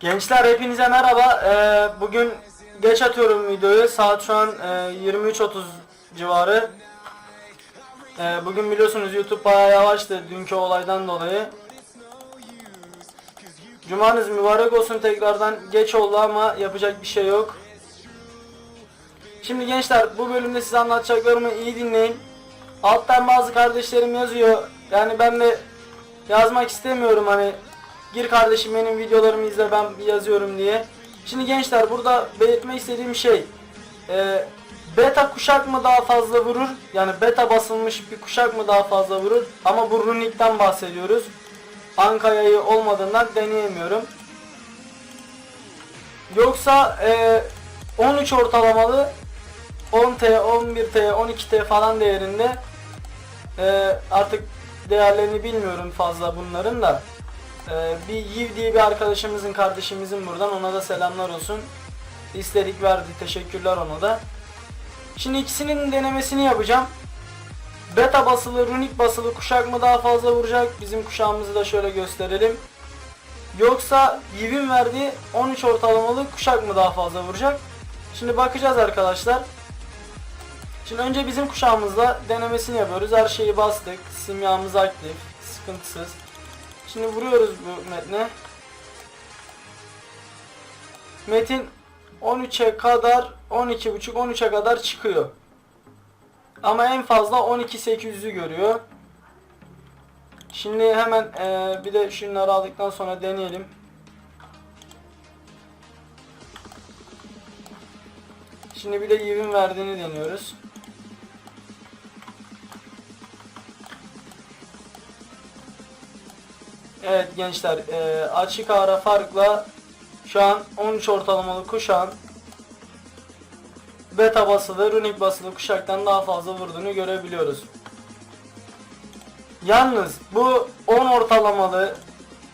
Gençler hepinize merhaba. Ee, bugün geç atıyorum videoyu. Saat şu an e, 23.30 civarı. Ee, bugün biliyorsunuz YouTube bayağı yavaştı dünkü olaydan dolayı. Cumanız mübarek olsun tekrardan. Geç oldu ama yapacak bir şey yok. Şimdi gençler bu bölümde size anlatacaklarımı iyi dinleyin. Alttan bazı kardeşlerim yazıyor. Yani ben de yazmak istemiyorum hani gir kardeşim benim videolarımı izle ben yazıyorum diye. Şimdi gençler burada belirtmek istediğim şey e, beta kuşak mı daha fazla vurur? Yani beta basılmış bir kuşak mı daha fazla vurur? Ama bu runikten bahsediyoruz. Ankaya'yı olmadığından deneyemiyorum. Yoksa e, 13 ortalamalı 10T, 11T, 12T falan değerinde e, artık değerlerini bilmiyorum fazla bunların da. E, bir Yiv diye bir arkadaşımızın, kardeşimizin buradan ona da selamlar olsun. İstedik verdi, teşekkürler ona da. Şimdi ikisinin denemesini yapacağım. Beta basılı, runik basılı kuşak mı daha fazla vuracak? Bizim kuşağımızı da şöyle gösterelim. Yoksa Yiv'in verdiği 13 ortalamalı kuşak mı daha fazla vuracak? Şimdi bakacağız arkadaşlar. Şimdi önce bizim kuşağımızla denemesini yapıyoruz. Her şeyi bastık. Simyamız aktif. Sıkıntısız. Şimdi vuruyoruz bu metne. Metin 13'e kadar 12.5 13'e kadar çıkıyor. Ama en fazla 12.800'ü görüyor. Şimdi hemen eee, bir de şunları aldıktan sonra deneyelim. Şimdi bir de Yiv'in verdiğini deniyoruz. Evet gençler eee, açık ara farkla şu an 13 ortalamalı kuşağın beta basılı, runik basılı kuşaktan daha fazla vurduğunu görebiliyoruz. Yalnız bu 10 ortalamalı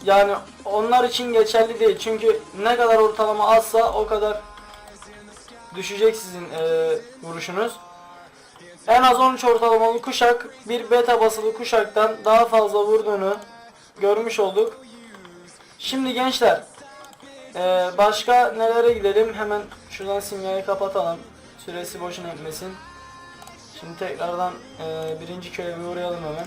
yani onlar için geçerli değil. Çünkü ne kadar ortalama azsa o kadar düşecek sizin eee, vuruşunuz. En az 13 ortalamalı kuşak bir beta basılı kuşaktan daha fazla vurduğunu görmüş olduk. Şimdi gençler eee, başka nelere gidelim? Hemen şuradan simyayı kapatalım. Süresi boşuna etmesin. Şimdi tekrardan eee, birinci köye bir uğrayalım hemen.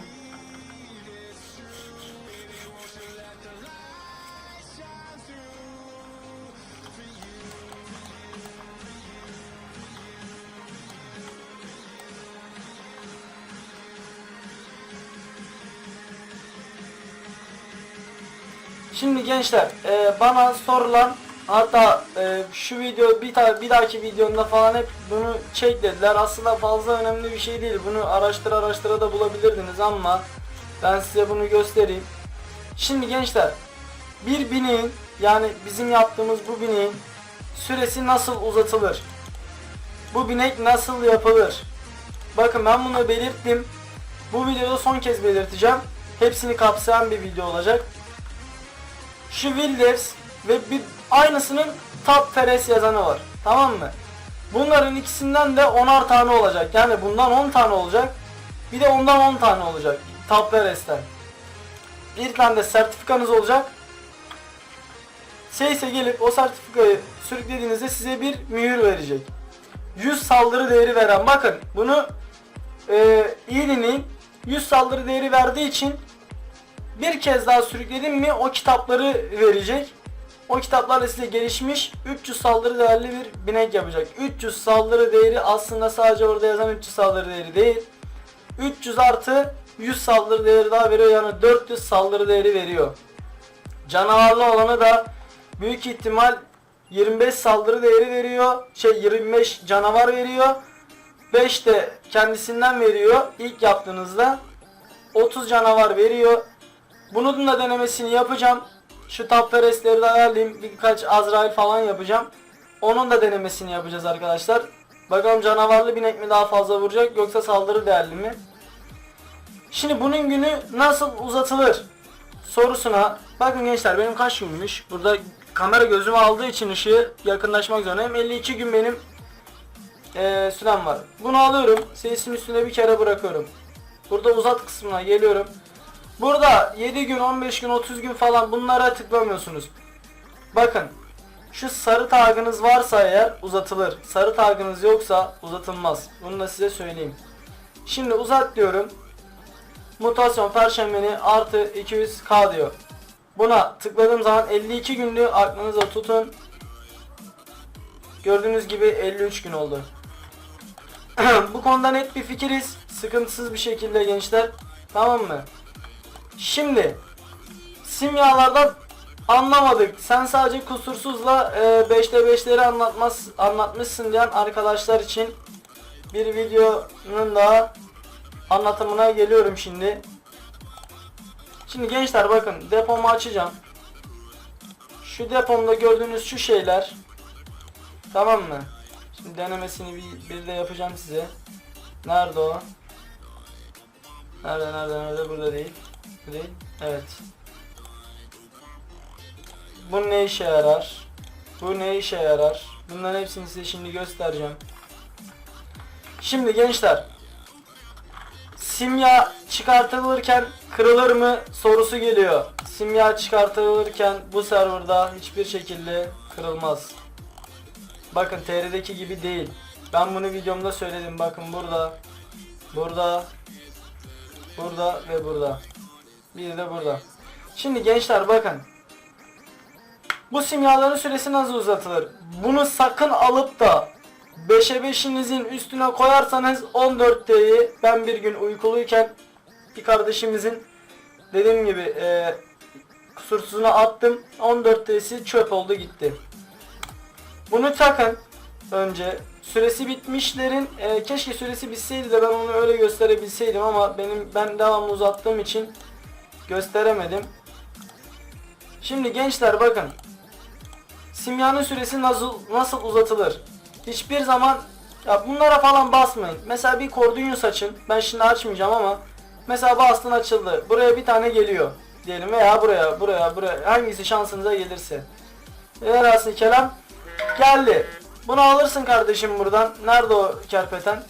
Şimdi gençler e, bana sorulan hatta e, şu video bir, ta, bir dahaki videomda falan hep bunu çek dediler. Aslında fazla önemli bir şey değil. Bunu araştır araştıra da bulabilirdiniz ama ben size bunu göstereyim. Şimdi gençler bir bineğin yani bizim yaptığımız bu bineğin süresi nasıl uzatılır? Bu binek nasıl yapılır? Bakın ben bunu belirttim. Bu videoda son kez belirteceğim. Hepsini kapsayan bir video olacak şu Wilders ve bir aynısının Top Feres yazanı var. Tamam mı? Bunların ikisinden de 10'ar tane olacak. Yani bundan 10 tane olacak. Bir de ondan 10 tane olacak. Top Feres'ten. Bir tane de sertifikanız olacak. Şeyse gelip o sertifikayı sürüklediğinizde size bir mühür verecek. 100 saldırı değeri veren bakın bunu e, iyi dinleyin. 100 saldırı değeri verdiği için bir kez daha sürükledim mi o kitapları verecek. O kitaplarla size gelişmiş 300 saldırı değerli bir binek yapacak. 300 saldırı değeri aslında sadece orada yazan 300 saldırı değeri değil. 300 artı 100 saldırı değeri daha veriyor yani 400 saldırı değeri veriyor. Canavarlı olanı da büyük ihtimal 25 saldırı değeri veriyor. Şey 25 canavar veriyor. 5 de kendisinden veriyor ilk yaptığınızda. 30 canavar veriyor. Bunun da denemesini yapacağım. Şu tapperestleri de ayarlayayım. Birkaç Azrail falan yapacağım. Onun da denemesini yapacağız arkadaşlar. Bakalım canavarlı binek mi daha fazla vuracak yoksa saldırı değerli mi? Şimdi bunun günü nasıl uzatılır? Sorusuna bakın gençler benim kaç günmüş? Burada kamera gözüme aldığı için ışığı yakınlaşmak zorundayım. 52 gün benim eee sürem var. Bunu alıyorum. Sesin üstüne bir kere bırakıyorum. Burada uzat kısmına geliyorum. Burada 7 gün, 15 gün, 30 gün falan bunlara tıklamıyorsunuz. Bakın şu sarı tagınız varsa eğer uzatılır. Sarı tagınız yoksa uzatılmaz. Bunu da size söyleyeyim. Şimdi uzat diyorum. Mutasyon perşembeni artı 200k diyor. Buna tıkladığım zaman 52 günlüğü aklınıza tutun. Gördüğünüz gibi 53 gün oldu. Bu konuda net bir fikiriz. Sıkıntısız bir şekilde gençler. Tamam mı? Şimdi simyalardan anlamadık. Sen sadece kusursuzla e, 5'te 5'leri anlatmaz, anlatmışsın diyen arkadaşlar için bir videonun daha anlatımına geliyorum şimdi. Şimdi gençler bakın depomu açacağım. Şu depomda gördüğünüz şu şeyler tamam mı? Şimdi denemesini bir, bir de yapacağım size. Nerede o? Nerede nerede nerede burada değil. Değil. Evet. Bu ne işe yarar? Bu ne işe yarar? Bunların hepsini size şimdi göstereceğim. Şimdi gençler simya çıkartılırken kırılır mı sorusu geliyor. Simya çıkartılırken bu serverda hiçbir şekilde kırılmaz. Bakın TR'deki gibi değil. Ben bunu videomda söyledim. Bakın burada, burada, burada ve burada. Bir de burada. Şimdi gençler bakın. Bu simyaların süresi nasıl uzatılır? Bunu sakın alıp da 5'e 5'inizin üstüne koyarsanız 14T'yi ben bir gün uykuluyken bir kardeşimizin dediğim gibi e, kusursuzuna attım. 14T'si çöp oldu gitti. Bunu takın önce. Süresi bitmişlerin e, keşke süresi bitseydi de ben onu öyle gösterebilseydim ama benim ben devamlı uzattığım için gösteremedim. Şimdi gençler bakın. Simyanın süresi nasıl nasıl uzatılır? Hiçbir zaman ya bunlara falan basmayın. Mesela bir kordunyus açın. Ben şimdi açmayacağım ama mesela bastın açıldı. Buraya bir tane geliyor diyelim veya buraya buraya buraya hangisi şansınıza gelirse. Velhasıl kelam geldi. Bunu alırsın kardeşim buradan. Nerede o kerpeten?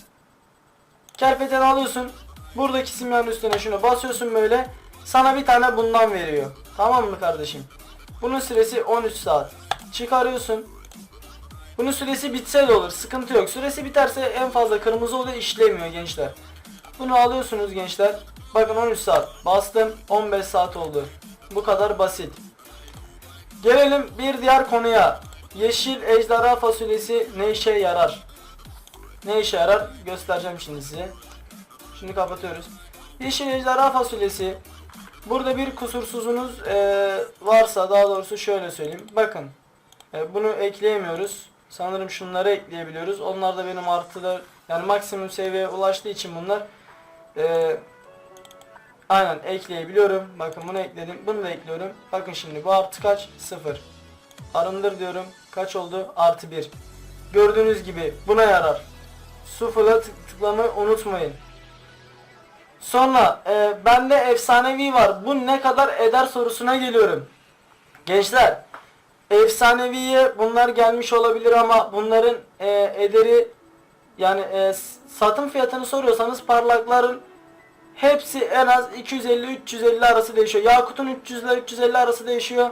Kerpeten alıyorsun. Buradaki simyanın üstüne şunu basıyorsun böyle. Sana bir tane bundan veriyor. Tamam mı kardeşim? Bunun süresi 13 saat. Çıkarıyorsun. Bunun süresi bitse de olur. Sıkıntı yok. Süresi biterse en fazla kırmızı oluyor işlemiyor gençler. Bunu alıyorsunuz gençler. Bakın 13 saat. Bastım 15 saat oldu. Bu kadar basit. Gelelim bir diğer konuya. Yeşil ejderha fasulyesi ne işe yarar? Ne işe yarar? Göstereceğim şimdi size. Şimdi kapatıyoruz. Yeşil ejderha fasulyesi Burada bir kusursuzunuz eee, varsa daha doğrusu şöyle söyleyeyim. Bakın e, bunu ekleyemiyoruz. Sanırım şunları ekleyebiliyoruz. Onlar da benim artılar yani maksimum seviyeye ulaştığı için bunlar eee, aynen ekleyebiliyorum. Bakın bunu ekledim. Bunu da ekliyorum. Bakın şimdi bu artı kaç? 0. Arındır diyorum. Kaç oldu? Artı 1. Gördüğünüz gibi buna yarar. Sıfıra tık tıklamayı unutmayın. Sonra e, bende efsanevi var. Bu ne kadar eder sorusuna geliyorum. Gençler efsaneviye bunlar gelmiş olabilir ama bunların e, ederi yani e, s- satım fiyatını soruyorsanız parlakların hepsi en az 250-350 arası değişiyor. Yakut'un 300 ile 350 arası değişiyor.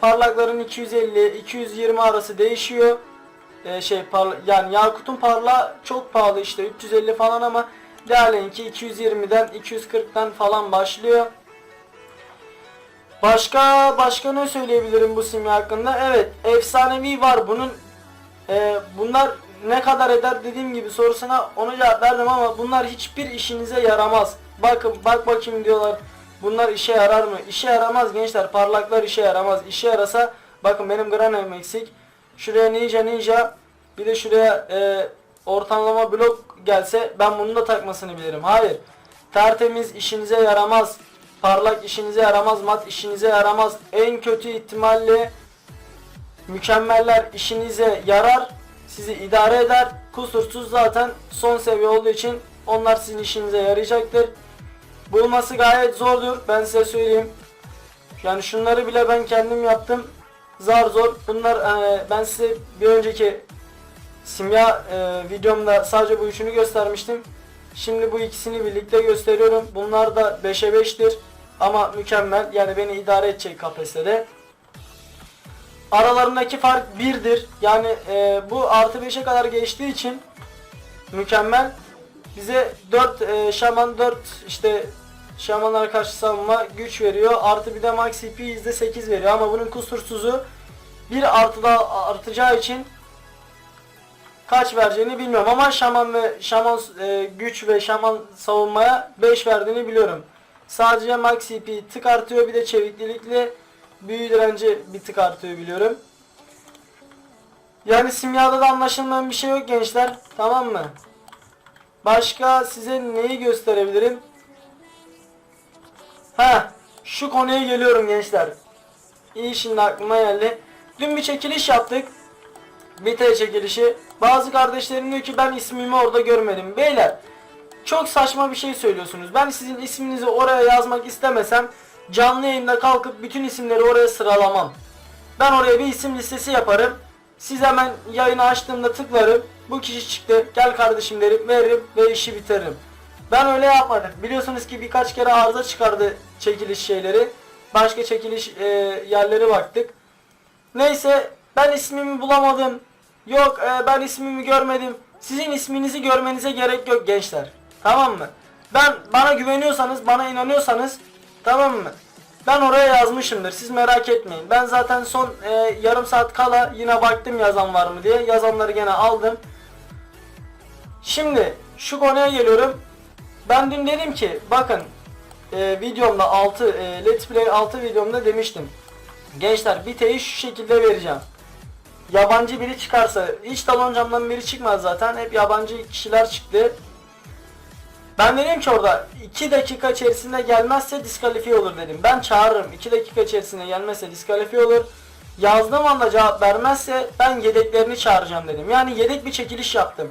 Parlakların 250-220 arası değişiyor. E, şey parla, yani Yakut'un parla çok pahalı işte 350 falan ama Diğerlerinki 220'den 240'tan falan başlıyor. Başka başka ne söyleyebilirim bu simya hakkında? Evet, efsanevi var. Bunun e, bunlar ne kadar eder dediğim gibi sorusuna onu cevap verdim ama bunlar hiçbir işinize yaramaz. Bakın bak bakayım diyorlar. Bunlar işe yarar mı? İşe yaramaz gençler. Parlaklar işe yaramaz. İşe yarasa bakın benim granem eksik. Şuraya ninja ninja bir de şuraya e, ortalama blok gelse ben bunu da takmasını bilirim. Hayır. Tertemiz işinize yaramaz. Parlak işinize yaramaz. Mat işinize yaramaz. En kötü ihtimalle mükemmeller işinize yarar. Sizi idare eder. Kusursuz zaten son seviye olduğu için onlar sizin işinize yarayacaktır. Bulması gayet zordur. Ben size söyleyeyim. Yani şunları bile ben kendim yaptım. Zar zor. Bunlar e, ben size bir önceki simya e, videomda sadece bu üçünü göstermiştim. Şimdi bu ikisini birlikte gösteriyorum. Bunlar da 5'e 5'tir ama mükemmel. Yani beni idare edecek kapasitede. aralarındaki fark 1'dir. Yani e, bu artı 5'e kadar geçtiği için mükemmel. Bize 4 e, şaman 4 işte şamanlara karşı savunma güç veriyor. Artı bir de max CP %8 veriyor ama bunun kusursuzu bir artı daha artacağı için kaç vereceğini bilmiyorum ama şaman ve şaman e, güç ve şaman savunmaya 5 verdiğini biliyorum. Sadece max CP tık artıyor bir de çeviklilikle büyü direnci bir tık artıyor biliyorum. Yani simyada da anlaşılmayan bir şey yok gençler. Tamam mı? Başka size neyi gösterebilirim? Ha, şu konuya geliyorum gençler. İyi şimdi aklıma geldi. Dün bir çekiliş yaptık. Bite çekilişi. Bazı kardeşlerim diyor ki ben ismimi orada görmedim. Beyler çok saçma bir şey söylüyorsunuz. Ben sizin isminizi oraya yazmak istemesem canlı yayında kalkıp bütün isimleri oraya sıralamam. Ben oraya bir isim listesi yaparım. Siz hemen yayını açtığımda tıklarım. Bu kişi çıktı. Gel kardeşim derim. Veririm ve işi bitiririm. Ben öyle yapmadım. Biliyorsunuz ki birkaç kere arıza çıkardı çekiliş şeyleri. Başka çekiliş e, yerlere baktık. Neyse ben ismimi bulamadım. Yok e, ben ismimi görmedim. Sizin isminizi görmenize gerek yok gençler. Tamam mı? Ben bana güveniyorsanız, bana inanıyorsanız tamam mı? Ben oraya yazmışımdır. Siz merak etmeyin. Ben zaten son e, yarım saat kala yine baktım yazan var mı diye. Yazanları gene aldım. Şimdi şu konuya geliyorum. Ben dün dedim ki bakın e, videomda 6 e, Let's Play 6 videomda demiştim. Gençler biteyi şu şekilde vereceğim. Yabancı biri çıkarsa hiç taloncamdan biri çıkmaz zaten. Hep yabancı kişiler çıktı. Ben dedim ki orada 2 dakika içerisinde gelmezse diskalifiye olur dedim. Ben çağırırım. 2 dakika içerisinde gelmezse diskalifiye olur. Yazdığım anda cevap vermezse ben yedeklerini çağıracağım dedim. Yani yedek bir çekiliş yaptım.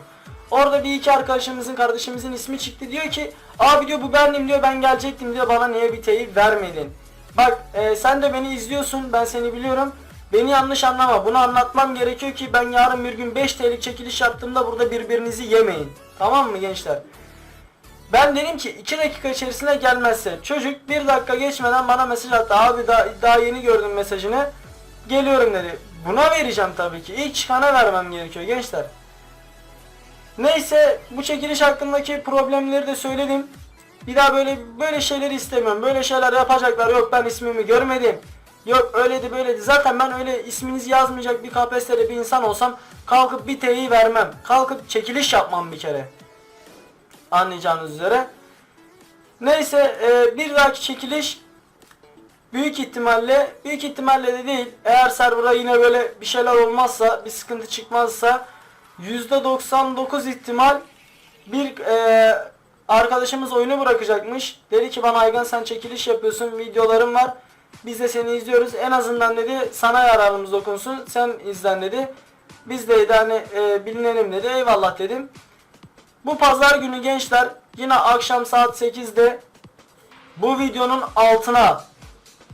Orada bir iki arkadaşımızın kardeşimizin ismi çıktı diyor ki abi diyor bu benim diyor ben gelecektim diyor bana niye biteyi vermedin. Bak e, sen de beni izliyorsun ben seni biliyorum. Beni yanlış anlama bunu anlatmam gerekiyor ki ben yarın bir gün 5 TL'lik çekiliş yaptığımda burada birbirinizi yemeyin. Tamam mı gençler? Ben dedim ki 2 dakika içerisinde gelmezse çocuk 1 dakika geçmeden bana mesaj attı. Abi daha, daha yeni gördüm mesajını. Geliyorum dedi. Buna vereceğim tabii ki. İlk çıkana vermem gerekiyor gençler. Neyse bu çekiliş hakkındaki problemleri de söyledim. Bir daha böyle böyle şeyleri istemiyorum. Böyle şeyler yapacaklar. Yok ben ismimi görmedim. Yok öyleydi böyleydi. Zaten ben öyle isminizi yazmayacak bir KPSS'de bir insan olsam kalkıp bir T'yi vermem. Kalkıp çekiliş yapmam bir kere. Anlayacağınız üzere. Neyse e, bir dahaki çekiliş büyük ihtimalle büyük ihtimalle de değil. Eğer server'a yine böyle bir şeyler olmazsa bir sıkıntı çıkmazsa %99 ihtimal bir e, arkadaşımız oyunu bırakacakmış. Dedi ki bana Aygan sen çekiliş yapıyorsun videolarım var. Biz de seni izliyoruz. En azından dedi sana yararımız dokunsun. Sen izlen dedi. Biz de hani e, bilinelim dedi. Eyvallah dedim. Bu pazar günü gençler yine akşam saat 8'de bu videonun altına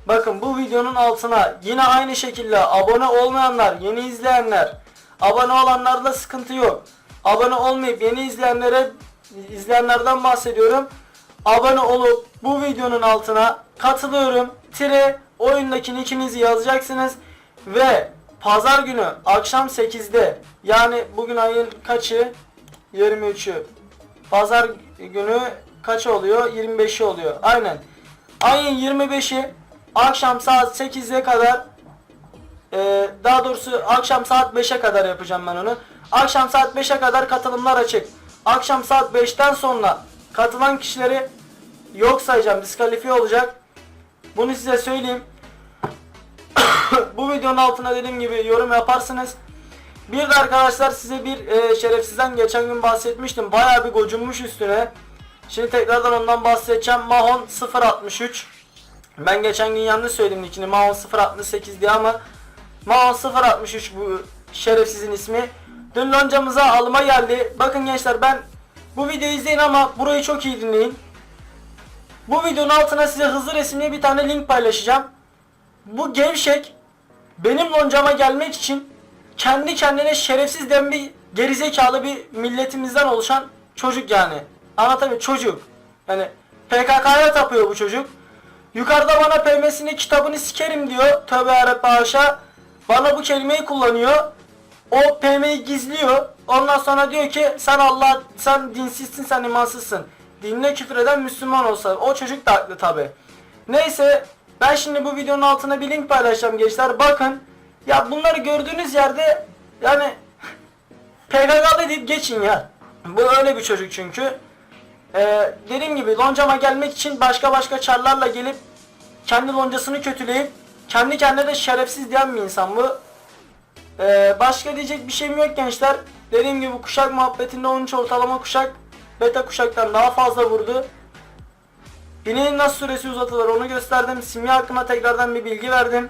bakın bu videonun altına yine aynı şekilde abone olmayanlar, yeni izleyenler, abone olanlarda sıkıntı yok. Abone olmayıp yeni izleyenlere izleyenlerden bahsediyorum. Abone olup bu videonun altına katılıyorum. Tire oyundaki nickinizi yazacaksınız ve pazar günü akşam 8'de yani bugün ayın kaçı? 23'ü. Pazar günü kaç oluyor? 25'i oluyor. Aynen. Ayın 25'i akşam saat 8'e kadar e, daha doğrusu akşam saat 5'e kadar yapacağım ben onu. Akşam saat 5'e kadar katılımlar açık. Akşam saat 5'ten sonra katılan kişileri yok sayacağım. Diskalifiye olacak. Bunu size söyleyeyim. Bu videonun altına dediğim gibi yorum yaparsınız. Bir de arkadaşlar size bir e, şerefsizden geçen gün bahsetmiştim. Bayağı bir gocunmuş üstüne. Şimdi tekrardan ondan bahsedeceğim. Mahon 063. Ben geçen gün yanlış söyledim nickini. Mahon 068 diye ama Mahon 063 bu şerefsizin ismi. Dün loncamıza alma geldi. Bakın gençler ben bu videoyu izleyin ama burayı çok iyi dinleyin. Bu videonun altına size hızlı resimli bir tane link paylaşacağım. Bu gevşek benim loncama gelmek için kendi kendine şerefsiz den bir gerizekalı bir milletimizden oluşan çocuk yani. Anlatabiliyor çocuk. Yani PKK'ya tapıyor bu çocuk. Yukarıda bana PM'sini kitabını sikerim diyor. Tövbe yarabbim haşa. Bana bu kelimeyi kullanıyor. O PM'yi gizliyor. Ondan sonra diyor ki sen Allah sen dinsizsin sen imansızsın. Dinine küfür eden Müslüman olsa. O çocuk da haklı tabi. Neyse ben şimdi bu videonun altına bir link paylaşacağım gençler. Bakın ya bunları gördüğünüz yerde yani PKK'lı deyip geçin ya. Bu öyle bir çocuk çünkü. Ee, dediğim gibi loncama gelmek için başka başka çarlarla gelip kendi loncasını kötüleyip kendi kendine de şerefsiz diyen bir insan bu. Ee, başka diyecek bir şeyim yok gençler. Dediğim gibi kuşak muhabbetinde 13 ortalama kuşak beta kuşaktan daha fazla vurdu. Bineğin nasıl süresi uzatılır onu gösterdim. Simya hakkında tekrardan bir bilgi verdim.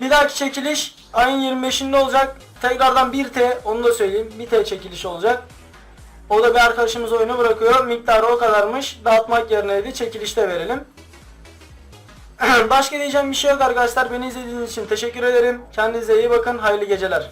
Bir dahaki çekiliş ayın 25'inde olacak. Tekrardan 1T onu da söyleyeyim. 1T çekiliş olacak. O da bir arkadaşımız oyunu bırakıyor. Miktarı o kadarmış. Dağıtmak yerine de çekilişte verelim. Başka diyeceğim bir şey yok arkadaşlar. Beni izlediğiniz için teşekkür ederim. Kendinize iyi bakın. Hayırlı geceler.